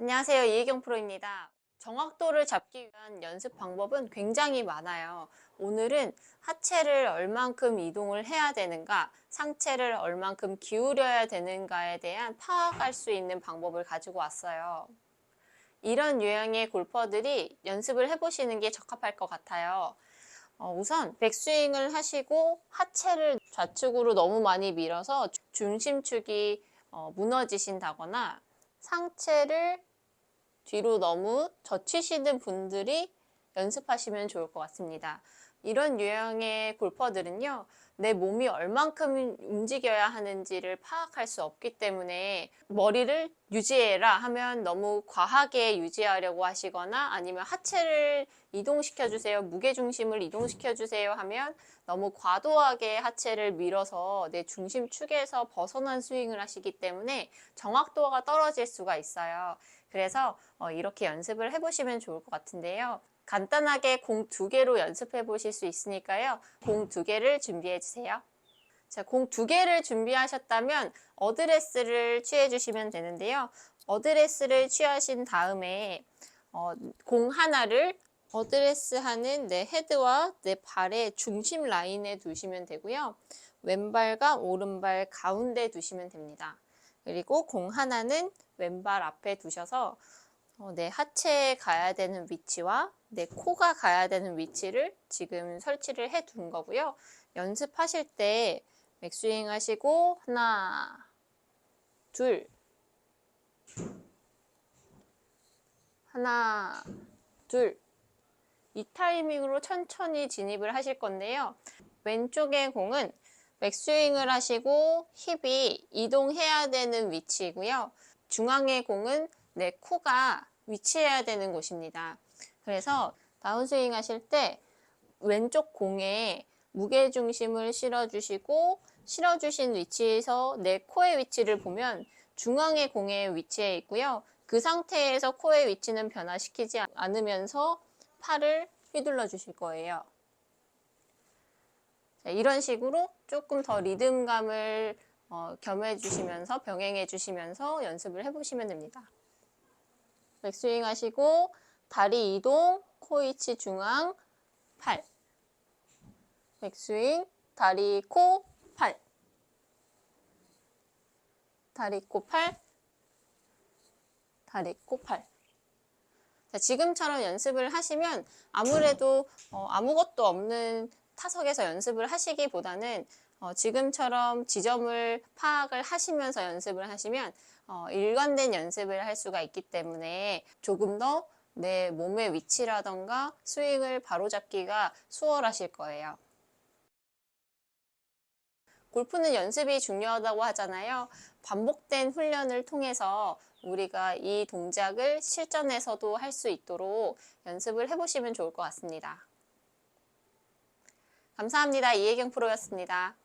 안녕하세요. 이혜경 프로입니다. 정확도를 잡기 위한 연습 방법은 굉장히 많아요. 오늘은 하체를 얼만큼 이동을 해야 되는가, 상체를 얼만큼 기울여야 되는가에 대한 파악할 수 있는 방법을 가지고 왔어요. 이런 유형의 골퍼들이 연습을 해보시는 게 적합할 것 같아요. 어, 우선 백스윙을 하시고 하체를 좌측으로 너무 많이 밀어서 중심축이 어, 무너지신다거나 상체를 뒤로 너무 젖히시는 분들이 연습하시면 좋을 것 같습니다. 이런 유형의 골퍼들은요, 내 몸이 얼만큼 움직여야 하는지를 파악할 수 없기 때문에 머리를 유지해라 하면 너무 과하게 유지하려고 하시거나 아니면 하체를 이동시켜 주세요. 무게 중심을 이동시켜 주세요 하면 너무 과도하게 하체를 밀어서 내 중심 축에서 벗어난 스윙을 하시기 때문에 정확도가 떨어질 수가 있어요. 그래서 어, 이렇게 연습을 해보시면 좋을 것 같은데요. 간단하게 공 두 개로 연습해 보실 수 있으니까요. 공 두 개를 준비해 주세요. 자, 공 두 개를 준비하셨다면 어드레스를 취해 주시면 되는데요. 어드레스를 취하신 다음에 어, 공 하나를 어드레스 하는 내 헤드와 내 발의 중심 라인에 두시면 되고요. 왼발과 오른발 가운데 두시면 됩니다. 그리고 공 하나는 왼발 앞에 두셔서 어, 내 하체에 가야 되는 위치와 내 코가 가야 되는 위치를 지금 설치를 해 둔 거고요. 연습하실 때 맥스윙 하시고 하나, 둘, 하나, 둘. 이 타이밍으로 천천히 진입을 하실 건데요. 왼쪽의 공은 맥스윙을 하시고 힙이 이동해야 되는 위치이고요. 중앙의 공은 내 코가 위치해야 되는 곳입니다. 그래서 다운스윙 하실 때 왼쪽 공에 무게 중심을 실어주시고 실어주신 위치에서 내 코의 위치를 보면 중앙의 공에 위치해 있고요. 그 상태에서 코의 위치는 변화시키지 않으면서 팔을 휘둘러 주실 거예요. 자, 이런 식으로 조금 더 리듬감을 어, 겸해 주시면서 병행해 주시면서 연습을 해보시면 됩니다. 백스윙 하시고 다리 이동, 코 위치 중앙, 팔. 백스윙, 다리, 코, 팔. 다리, 코, 팔. 다리, 코, 팔. 자, 지금처럼 연습을 하시면 아무래도 어, 아무것도 없는 타석에서 연습을 하시기보다는 어, 지금처럼 지점을 파악을 하시면서 연습을 하시면 어, 일관된 연습을 할 수가 있기 때문에 조금 더 내 몸의 위치라던가 스윙을 바로잡기가 수월하실 거예요. 골프는 연습이 중요하다고 하잖아요. 반복된 훈련을 통해서 우리가 이 동작을 실전에서도 할 수 있도록 연습을 해보시면 좋을 것 같습니다. 감사합니다. 이혜경 프로였습니다.